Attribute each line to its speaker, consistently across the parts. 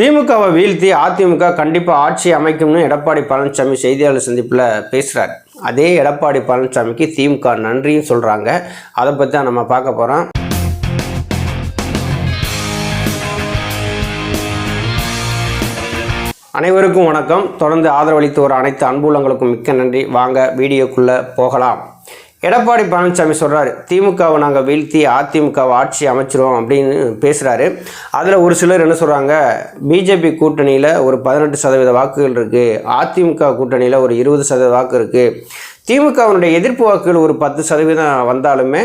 Speaker 1: திமுகவை வீழ்த்தி அதிமுக கண்டிப்பாக ஆட்சி அமைக்கும்னு எடப்பாடி பழனிசாமி செய்தியாளர் சந்திப்பில் பேசுகிறார் அதே எடப்பாடி பழனிசாமிக்கு திமுக நன்றியும் சொல்கிறாங்க அதை பற்றி தான் நம்ம பார்க்க போகிறோம் அனைவருக்கும் வணக்கம். தொடர்ந்து ஆதரவளித்து வர அனைத்து அன்புலங்களுக்கும் மிக்க நன்றி. வாங்க வீடியோக்குள்ளே போகலாம். எடப்பாடி பழனிசாமி சொல்கிறாரு திமுகவை நாங்கள் வீழ்த்தி அதிமுகவை ஆட்சி அமைச்சிரும் அப்படின்னு பேசுகிறாரு அதில் ஒரு சிலர் என்ன சொல்கிறாங்க பிஜேபி கூட்டணியில் ஒரு பதினெட்டு சதவீத வாக்குகள் இருக்குது அதிமுக கூட்டணியில் ஒரு இருபது சதவீத வாக்கு இருக்குது திமுகவினுடைய எதிர்ப்பு வாக்குகள் ஒரு பத்து சதவீதம் வந்தாலுமே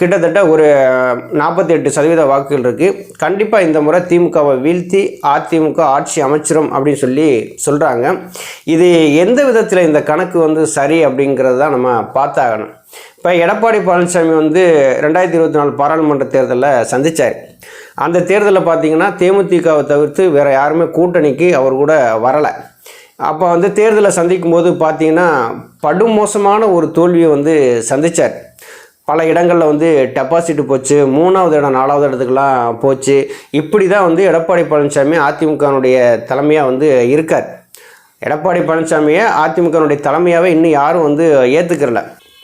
Speaker 1: கிட்டத்தட்ட ஒரு நாற்பத்தி எட்டு சதவீத வாக்குகள் இருக்குது கண்டிப்பாக இந்த முறை திமுகவை வீழ்த்தி அதிமுக ஆட்சி அமைச்சிரும் அப்படின்னு சொல்லி சொல்கிறாங்க இது எந்த விதத்தில் இந்த கணக்கு வந்து சரி அப்படிங்கிறது தான் நம்ம பார்த்தாகணும். இப்போ எடப்பாடி பழனிசாமி வந்து ரெண்டாயிரத்தி இருபத்தி நாலு பாராளுமன்ற தேர்தலில் சந்தித்தார் அந்த தேர்தலில் பார்த்தீங்கன்னா தேமுதிகவை தவிர்த்து வேறு யாருமே கூட்டணிக்கு அவர் கூட வரலை. அப்போ வந்து தேர்தலை சந்திக்கும் போது பார்த்தீங்கன்னா படுமோசமான ஒரு தோல்வியை வந்து சந்தித்தார் பல இடங்களில் வந்து டெபாசிட் போச்சு மூணாவது இடம் நாலாவது இடத்துக்குலாம் போச்சு. இப்படி தான் வந்து எடப்பாடி பழனிசாமி அதிமுகனுடைய தலைமையாக வந்து இருக்கார். எடப்பாடி பழனிசாமியை அதிமுகனுடைய தலைமையாகவே இன்னும் யாரும் வந்து ஏற்றுக்கிறல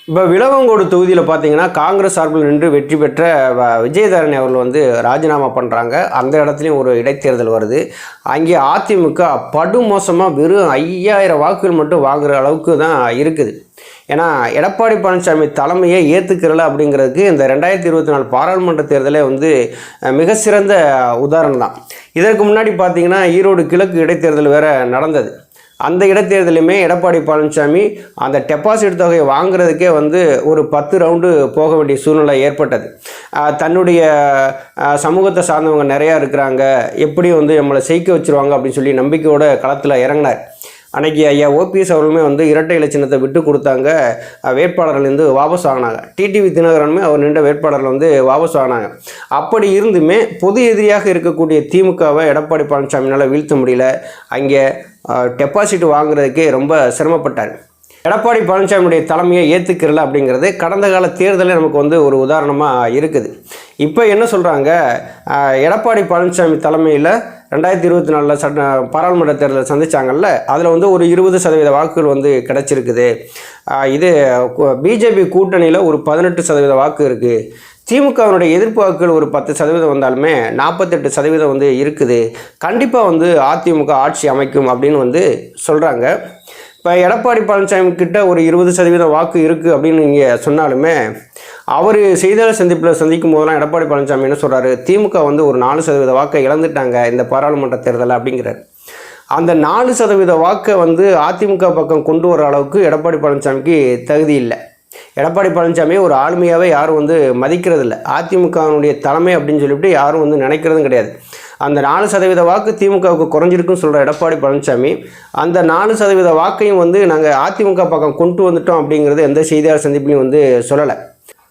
Speaker 1: இப்போ விளவங்கோடு தொகுதியில் பார்த்தீங்கன்னா காங்கிரஸ் சார்பில் நின்று வெற்றி பெற்ற வ- அவர்கள் வந்து ராஜினாமா பண்ணுறாங்க அந்த இடத்துலையும் ஒரு இடைத்தேர்தல் வருது. அங்கே அதிமுக படுமோசமாக வெறும் ஐயாயிரம் வாக்குகள் மட்டும் வாங்குகிற அளவுக்கு தான் இருக்குது. ஏன்னா எடப்பாடி பழனிசாமி தலைமையை ஏற்றுக்கிறல அப்படிங்கிறதுக்கு இந்த ரெண்டாயிரத்தி இருபத்தி நாலு பாராளுமன்ற தேர்தலே வந்து மிக சிறந்த உதாரணம் தான். இதற்கு முன்னாடி பார்த்தீங்கன்னா ஈரோடு கிழக்கு இடைத்தேர்தல் வேறு நடந்தது. அந்த இடைத்தேர்தலுமே எடப்பாடி பழனிசாமி அந்த டெபாசிட் தொகையை வாங்குறதுக்கே வந்து ஒரு பத்து ரவுண்டு போக வேண்டிய சூழ்நிலை ஏற்பட்டது. தன்னுடைய சமூகத்தை சார்ந்தவங்க நிறையா இருக்கிறாங்க. எப்படி வந்து நம்மளை செய்க்க வச்சிருவாங்க அப்படின்னு சொல்லி நம்பிக்கையோட களத்தில் இறங்கினார். அன்னைக்கு ஐயா ஓபிஎஸ் அவர்களுமே வந்து இரட்டை இலச்சினத்தை விட்டு கொடுத்தாங்க. அஹ் வேட்பாளர்லேருந்து வாபஸ் ஆகினாங்க டிடிவி தினகரனுமே அவர் நின்ற வேட்பாளர்கள் வந்து வாபஸ் ஆனாங்க அப்படி இருந்துமே பொது எதிரியாக இருக்கக்கூடிய திமுகவை எடப்பாடி பழனிசாமினால் வீழ்த்த முடியல. அங்கே டெபாசிட் வாங்குறதுக்கே ரொம்ப சிரமப்பட்டார். எடப்பாடி பழனிசாமியுடைய தலைமையை ஏற்றுக்கிறல அப்படிங்கிறது கடந்த கால தேர்தலே நமக்கு வந்து ஒரு உதாரணமாக இருக்குது. இப்போ என்ன சொல்கிறாங்க எடப்பாடி பழனிசாமி தலைமையில் ரெண்டாயிரத்தி இருபத்தி நாலில் சட்ட பாராளுமன்ற தேர்தலை சந்தித்தாங்கல்ல அதில் வந்து ஒரு இருபது சதவீத வாக்குகள் வந்து கிடச்சிருக்குது. இது பிஜேபி கூட்டணியில் ஒரு பதினெட்டு சதவீத வாக்கு இருக்குது திமுகவினுடைய எதிர்ப்பு வாக்குகள் ஒரு பத்து சதவீதம் வந்தாலுமே நாற்பத்தெட்டு சதவீதம் வந்து இருக்குது. கண்டிப்பாக வந்து அதிமுக ஆட்சி அமைக்கும் அப்படின்னு வந்து சொல்கிறாங்க இப்போ எடப்பாடி பழனிசாமி கிட்ட ஒரு இருபது சதவீதம் வாக்கு இருக்குது அப்படின்னு நீங்கள் சொன்னாலுமே அவர் செய்தியாளர் சந்திப்பில் சந்திக்கும் போதெல்லாம் எடப்பாடி பழனிசாமி என்ன சொல்கிறாரு திமுக வந்து ஒரு நாலு சதவீத வாக்கை இழந்துட்டாங்க இந்த பாராளுமன்ற தேர்தல் அப்படிங்கிறார். அந்த நாலு சதவீத வாக்கை வந்து அதிமுக பக்கம் கொண்டு வர அளவுக்கு எடப்பாடி பழனிசாமிக்கு தகுதி இல்லை. எடப்பாடி பழனிசாமியை ஒரு ஆளுமையாகவே யாரும் வந்து மதிக்கிறது இல்லை அதிமுகவினுடைய தலைமை அப்படின்னு சொல்லிவிட்டு யாரும் வந்து நினைக்கிறதும் கிடையாது. அந்த நாலு சதவீத வாக்கு திமுகவுக்கு குறைஞ்சிருக்குன்னு சொல்கிற எடப்பாடி பழனிசாமி அந்த நாலு சதவீத வாக்கையும் வந்து நாங்கள் அதிமுக பக்கம் கொண்டு வந்துட்டோம் அப்படிங்கிறது எந்த செய்தியாளர் சந்திப்பிலையும் வந்து சொல்லலை.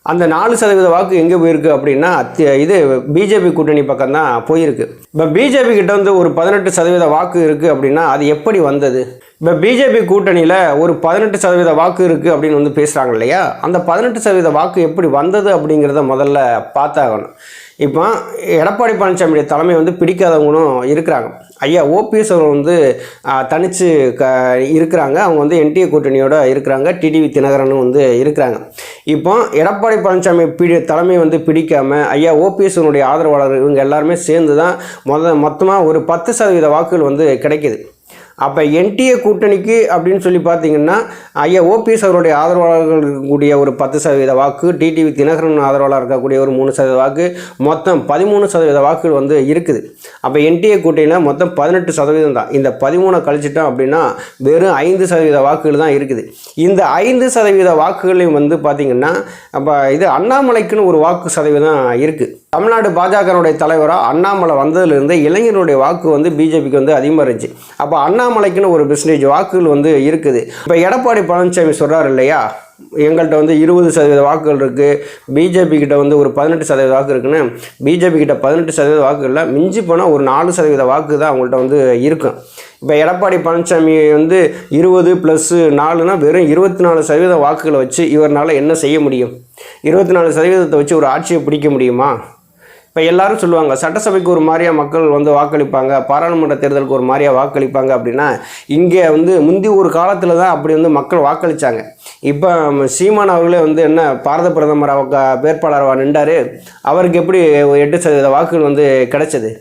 Speaker 1: அந்த நாலு சதவீத வாக்கு எங்கே போயிருக்கு அப்படின்னா தி- இது பிஜேபி கூட்டணி பக்கம் தான் போயிருக்கு. இப்போ பிஜேபி கிட்ட வந்து ஒரு பதினெட்டு சதவீத வாக்கு இருக்குது அப்படின்னா அது எப்படி வந்தது? இப்போ பிஜேபி கூட்டணியில் ஒரு பதினெட்டு சதவீத வாக்கு இருக்குது அப்படின்னு வந்து பேசுகிறாங்க இல்லையா? அந்த பதினெட்டு சதவீத வாக்கு எப்படி வந்தது அப்படிங்கிறத முதல்ல பார்த்தாகணும். இப்போ எடப்பாடி பழனிசாமியுடைய தலைமை வந்து பிடிக்காதவங்களும் இருக்கிறாங்க. ஐயா ஓபிஎஸ் அவர் வந்து தனித்து க இருக்கிறாங்க. அவங்க வந்து என்டிஏ கூட்டணியோட இருக்கிறாங்க. டிடிவி தினகரனும் வந்து இருக்கிறாங்க. இப்போ எடப்பாடி பழனிசாமி பிடி தலைமை வந்து பிடிக்காம ஐயா ஓபிஎஸ்னுடைய ஆதரவாளர் இவங்க எல்லாருமே சேர்ந்து தான் மொத மொத்தமாக ஒரு பத்து சதவீத வாக்குகள் வந்து கிடைக்கிது. அப்போ என்டிஏ கூட்டணிக்கு அப்படின்னு சொல்லி பார்த்தீங்கன்னா ஐயா ஓபிஎஸ் அவருடைய ஆதரவாளர்கள் இருக்கக்கூடிய ஒரு பத்து சதவீத வாக்கு டிடிவி தினகரன் ஆதரவாளர் இருக்கக்கூடிய ஒரு மூணு சதவீத வாக்கு மொத்தம் பதிமூணு சதவீத வாக்குகள் வந்து இருக்குது. அப்போ என்டிஏ கூட்டணியில் மொத்தம் பதினெட்டு சதவீதம் தான். இந்த பதிமூணை கழிச்சிட்டோம் அப்படின்னா வெறும் ஐந்து சதவீத வாக்குகள் தான் இருக்குது. இந்த ஐந்து சதவீத வாக்குகளையும் வந்து பார்த்திங்கன்னா அப்போ இது அண்ணாமலைக்குன்னு ஒரு வாக்கு சதவீதம் இருக்குது தமிழ்நாடு பாஜகனுடைய தலைவராக அண்ணாமலை வந்ததுலேருந்து இளைஞருடைய வாக்கு வந்து பிஜேபிக்கு வந்து அதிகமாக இருந்துச்சு. அப்போ அண்ணாமலைக்குன்னு ஒரு பெர்சன்டேஜ் வாக்குகள் வந்து இருக்குது. இப்போ எடப்பாடி பழனிசாமி சொல்கிறார் இல்லையா? எங்கள்கிட்ட வந்து இருபது சதவீத வாக்குகள் இருக்குது பிஜேபி கிட்ட வந்து ஒரு பதினெட்டு சதவீத வாக்கு இருக்குன்னு. பிஜேபி கிட்ட பதினெட்டு சதவீத வாக்குகளில் மிஞ்சி போனால் ஒரு நாலு சதவீத வாக்கு தான் அவங்கள்ட்ட வந்து இருக்கும் இப்போ எடப்பாடி பழனிசாமி வந்து இருபது ப்ளஸ்ஸு நாலுனா வெறும் இருபத்தி நாலு சதவீத வாக்குகளை வச்சு இவரால் என்ன செய்ய முடியும்? இருபத்தி நாலு சதவீதத்தை வச்சு ஒரு ஆட்சியை பிடிக்க முடியுமா? இப்போ எல்லாரும் சொல்லுவாங்க சட்டசபைக்கு ஒரு மாதிரியா மக்கள் வந்து வாக்களிப்பாங்க பாராளுமன்ற தேர்தலுக்கு ஒரு மாதிரியா வாக்களிப்பாங்க அப்படின்னா இங்கே வந்து முந்தி ஒரு காலத்தில் தான் அப்படி வந்து மக்கள் வாக்களித்தாங்க இப்போ சீமான் அவர்களே வந்து என்ன பாரத பிரதமர் அவங்க வேட்பாளராக நின்றாரு அவருக்கு எப்படி எட்டு சதவீத வாக்குகள் வந்து கிடைச்சது?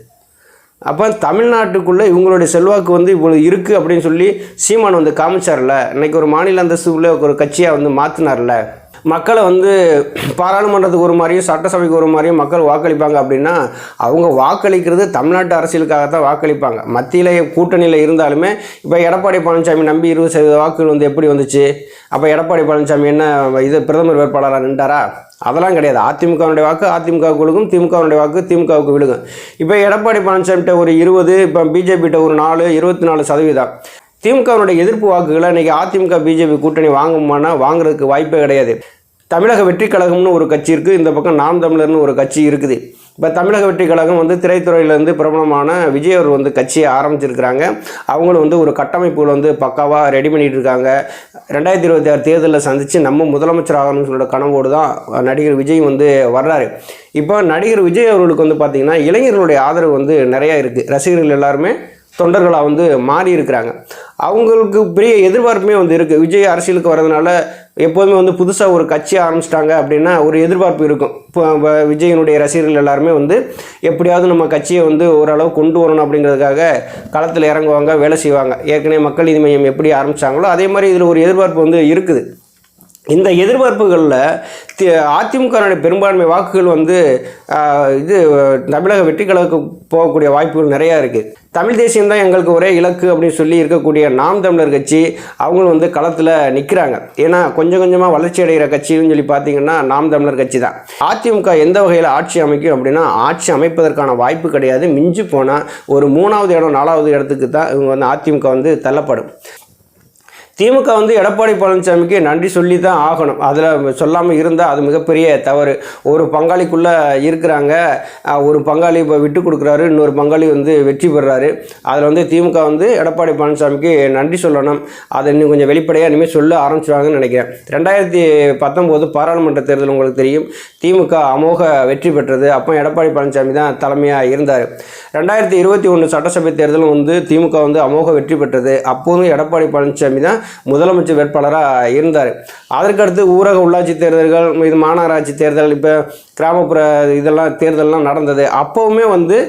Speaker 1: அப்போ தமிழ்நாட்டுக்குள்ளே இவங்களுடைய செல்வாக்கு வந்து இவ்வளோ இருக்குது அப்படின்னு சொல்லி சீமான் வந்து காமிச்சார்ல. இன்னைக்கு ஒரு மாநில அந்தஸ்துக்குள்ளே ஒரு கட்சியாக வந்து மாற்றினார்ல மக்களை வந்து பாராளுமன்றத்துக்கு ஒரு மாதிரியும் சட்டசபைக்கு ஒரு மாதிரியும் மக்கள் வாக்களிப்பாங்க அப்படின்னா அவங்க வாக்களிக்கிறது தமிழ்நாட்டு அரசியலுக்காகத்தான் வாக்களிப்பாங்க. மத்தியில் கூட்டணியில் இருந்தாலுமே இப்போ எடப்பாடி பழனிசாமி நம்பி இருபது சதவீத வாக்குகள் வந்து எப்படி வந்துச்சு? அப்போ எடப்பாடி பழனிசாமி என்ன இது பிரதமர் வேட்பாளராக நின்றாரா? அதெல்லாம் கிடையாது. அதிமுகவுடைய வாக்கு அதிமுகவுக்கு விழுகும் திமுகவுடைய வாக்கு திமுகவுக்கு விழுகும். இப்போ எடப்பாடி பழனிசாமிகிட்ட ஒரு இருபது இப்போ பிஜேபிகிட்ட ஒரு நாலு இருபத்தி நாலு சதவீதம். திமுகவினுடைய எதிர்ப்பு வாக்குகளை இன்றைக்கி அதிமுக பிஜேபி கூட்டணி வாங்குமானா வாங்குறதுக்கு வாய்ப்பே கிடையாது. தமிழக வெற்றி கழகம்னு ஒரு கட்சி இருக்குது இந்த பக்கம் நாம் தமிழர்னு ஒரு கட்சி இருக்குது. இப்போ தமிழக வெற்றி கழகம் வந்து திரைத்துறையிலேருந்து பிரபலமான விஜய் அவர் வந்து கட்சியை ஆரம்பிச்சிருக்கிறாங்க. அவங்களும் வந்து ஒரு கட்டமைப்புகள் வந்து பக்காவாக ரெடி பண்ணிகிட்டு இருக்காங்க. ரெண்டாயிரத்தி இருபத்தி ஆறு தேர்தலில் சந்தித்து நம்ம முதலமைச்சர் ஆகணும்னு சொல்லிட்டு கனவோடு தான் நடிகர் விஜய் வந்து வர்றாரு. இப்போ நடிகர் விஜய் அவர்களுக்கு வந்து பார்த்திங்கன்னா இளைஞர்களுடைய ஆதரவு வந்து நிறையா இருக்குது ரசிகர்கள் எல்லாருமே தொண்டர்களாக வந்து மாறி இருக்கிறாங்க. அவங்களுக்கு பெரிய எதிர்பார்ப்புமே வந்து இருக்குது விஜய் அரசியலுக்கு வரதுனால எப்போதுமே வந்து புதுசாக ஒரு கட்சி ஆரம்பிச்சிட்டாங்க அப்படின்னா ஒரு எதிர்பார்ப்பு இருக்கும். இப்போ விஜயனுடைய ரசிகர்கள் எல்லாருமே வந்து எப்படியாவது நம்ம கட்சியை வந்து ஓரளவு கொண்டு வரணும் அப்படிங்கிறதுக்காக களத்தில் இறங்குவாங்க வேலை செய்வாங்க. ஏற்கனவே மக்கள் நீதி மையம் எப்படி ஆரம்பித்தாங்களோ அதே மாதிரி இதில் ஒரு எதிர்பார்ப்பு வந்து இருக்குது. இந்த எதிர்பார்ப்புகளில் அதிமுகனுடைய பெரும்பான்மை வாக்குகள் வந்து இது தமிழக வெற்றி போகக்கூடிய வாய்ப்புகள் நிறையா இருக்குது தமிழ் தேசியம் தான் எங்களுக்கு ஒரே இலக்கு அப்படின்னு சொல்லி இருக்கக்கூடிய நாம் தமிழர் கட்சி அவங்களும் வந்து களத்தில் நிற்கிறாங்க ஏன்னா கொஞ்சம் கொஞ்சமாக வளர்ச்சி அடைகிற கட்சின்னு சொல்லி பார்த்தீங்கன்னா நாம் தமிழர் கட்சி தான். அதிமுக எந்த வகையில் ஆட்சி அமைக்கும் அப்படின்னா ஆட்சி அமைப்பதற்கான வாய்ப்பு கிடையாது. மிஞ்சி போனால் ஒரு மூணாவது இடம் நாலாவது இடத்துக்கு தான் இவங்க வந்து அதிமுக வந்து தள்ளப்படும். திமுக வந்து எடப்பாடி பழனிசாமிக்கு நன்றி சொல்லி தான் ஆகணும். அதில் சொல்லாமல் இருந்தால் அது மிகப்பெரிய தவறு. ஒரு பங்காளிக்குள்ளே இருக்கிறாங்க. ஒரு பங்காளி இப்போ விட்டு கொடுக்குறாரு. இன்னொரு பங்காளி வந்து வெற்றி பெறுறாரு அதில் வந்து திமுக வந்து எடப்பாடி பழனிசாமிக்கு நன்றி சொல்லணும். அதை இன்னும் கொஞ்சம் வெளிப்படையாக இனிமேல் சொல்ல ஆரம்பிச்சுவாங்கன்னு நினைக்கிறேன். ரெண்டாயிரத்தி பத்தொம்போது பாராளுமன்ற தேர்தல் உங்களுக்கு தெரியும். திமுக அமோக வெற்றி பெற்றது. அப்போ எடப்பாடி பழனிசாமி தான் தலைமையாக இருந்தார். ரெண்டாயிரத்தி இருபத்தி ஒன்று சட்டசபை தேர்தலும் வந்து திமுக வந்து அமோக வெற்றி பெற்றது. அப்போதும் எடப்பாடி பழனிசாமி தான் முதலமைச்சர் வேட்பாளராக இருந்தார். அதற்கடுத்து ஊரக உள்ளாட்சி தேர்தல்கள் இது மாநகராட்சி தேர்தல் இப்போ கிராமப்புற இதெல்லாம் தேர்தல்லாம் நடந்தது. அப்போவுமே வந்து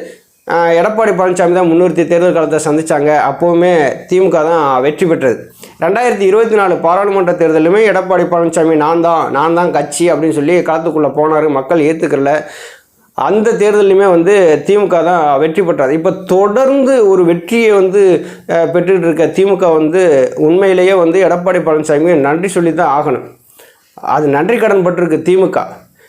Speaker 1: எடப்பாடி பழனிசாமி தான் முன்னிறுத்தி தேர்தல் காலத்தை சந்தித்தாங்க அப்போவுமே திமுக தான் வெற்றி பெற்றது. ரெண்டாயிரத்தி இருபத்தி நாலு பாராளுமன்ற தேர்தலுமே எடப்பாடி பழனிசாமி நான் தான் நான் தான் கட்சி அப்படின்னு சொல்லி களத்துக்குள்ளே போனார். மக்கள் ஏற்றுக்கல அந்த தேர்தலையுமே வந்து திமுக தான் வெற்றி பெற்றார். இப்போ தொடர்ந்து ஒரு வெற்றியை வந்து பெற்றுக்கிட்டு இருக்க திமுக வந்து உண்மையிலேயே வந்து எடப்பாடி பழனிசாமி நன்றி சொல்லி தான் ஆகணும். அது நன்றி கடன் பட்டிருக்கு திமுக.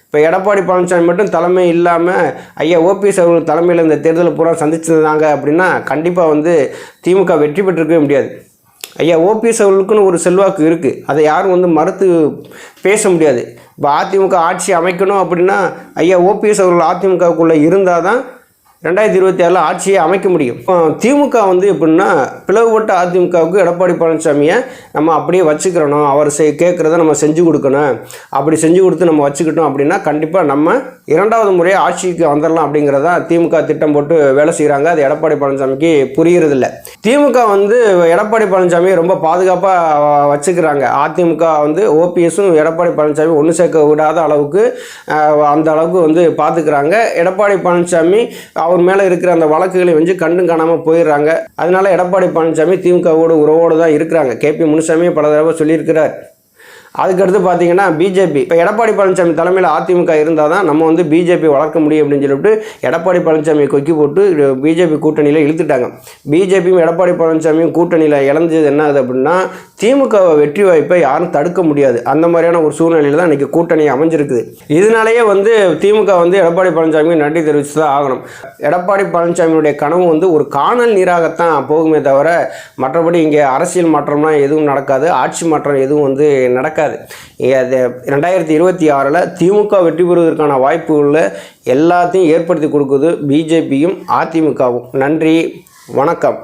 Speaker 1: இப்போ எடப்பாடி பழனிசாமி மட்டும் தலைமை இல்லாமல் ஐயா ஓபிஎஸ் அவர்கள் தலைமையில் இந்த தேர்தலை பூரா சந்திச்சிருந்தாங்க அப்படின்னா கண்டிப்பாக வந்து திமுக வெற்றி பெற்றிருக்கவே முடியாது. ஐயா ஓபிஎஸ் அவர்களுக்குன்னு ஒரு செல்வாக்கு இருக்குது அதை யாரும் வந்து மறுத்து பேச முடியாது. இப்போ அதிமுக ஆட்சி அமைக்கணும் அப்படின்னா ஐயா ஓபிஎஸ் அவர்கள் அதிமுகவுக்குள்ளே இருந்தால் தான் ரெண்டாயிரத்தி இருபத்தி ஆறில் ஆட்சியை அமைக்க முடியும். திமுக வந்து எப்படின்னா பிளவுபட்ட அதிமுகவுக்கு எடப்பாடி பழனிசாமியை நம்ம அப்படியே வச்சுக்கிறணும். அவர் செய் கேட்குறத நம்ம செஞ்சு கொடுக்கணும். அப்படி செஞ்சு கொடுத்து நம்ம வச்சுக்கிட்டோம் அப்படின்னா கண்டிப்பாக நம்ம இரண்டாவது முறையாக ஆட்சிக்கு வந்துடலாம் அப்படிங்கிறதா திமுக திட்டம் போட்டு வேலை செய்கிறாங்க அது எடப்பாடி பழனிசாமிக்கு புரியறதில்ல. திமுக வந்து எடப்பாடி பழனிசாமியை ரொம்ப பாதுகாப்பாக வச்சுக்கிறாங்க. அதிமுக வந்து ஓபிஎஸும் எடப்பாடி பழனிசாமி ஒன்று சேர்க்க விடாத அளவுக்கு அந்த அளவுக்கு வந்து பார்த்துக்கிறாங்க எடப்பாடி பழனிசாமி அவர் மேலே இருக்கிற அந்த வழக்குகளை வந்து கண்டும் காணாமல் போயிடுறாங்க. அதனால எடப்பாடி பழனிசாமி திமுகவோடு உறவோடு தான் இருக்கிறாங்க. கே பி முனுசாமி பல தடவை சொல்லியிருக்கிறார். அதுக்கடுத்து பார்த்தீங்கன்னா பிஜேபி இப்போ எடப்பாடி பழனிசாமி தலைமையில் அதிமுக இருந்தால் தான் நம்ம வந்து பிஜேபி வளர்க்க முடியும் அப்படின்னு சொல்லிட்டு எடப்பாடி பழனிசாமியை கொக்கி போட்டு பிஜேபி கூட்டணியில் இழுத்துட்டாங்க. பிஜேபியும் எடப்பாடி பழனிசாமியும் கூட்டணியில் இழந்தது என்ன ஆகுது அப்படின்னா திமுக வெற்றி வாய்ப்பை யாரும் தடுக்க முடியாது. அந்த மாதிரியான ஒரு சூழ்நிலையில் தான் இன்றைக்கி கூட்டணி அமைஞ்சிருக்குது. இதனாலேயே வந்து திமுக வந்து எடப்பாடி பழனிசாமிக்கு நன்றி தெரிவித்து தான் ஆகணும். எடப்பாடி பழனிசாமியுடைய கனவு வந்து ஒரு காணல் நீராகத்தான் போகுமே தவிர மற்றபடி இங்கே அரசியல் மாற்றம்லாம் எதுவும் நடக்காது. ஆட்சி மாற்றம் எதுவும் வந்து நடக்க நடக்காது. அது ரெண்டாயிரத்தி இருபத்தி ஆறில் திமுக வெற்றி பெறுவதற்கான வாய்ப்புகளில் எல்லாத்தையும் ஏற்படுத்தி கொடுக்குது பிஜேபியும் அதிமுகவும். நன்றி. வணக்கம்.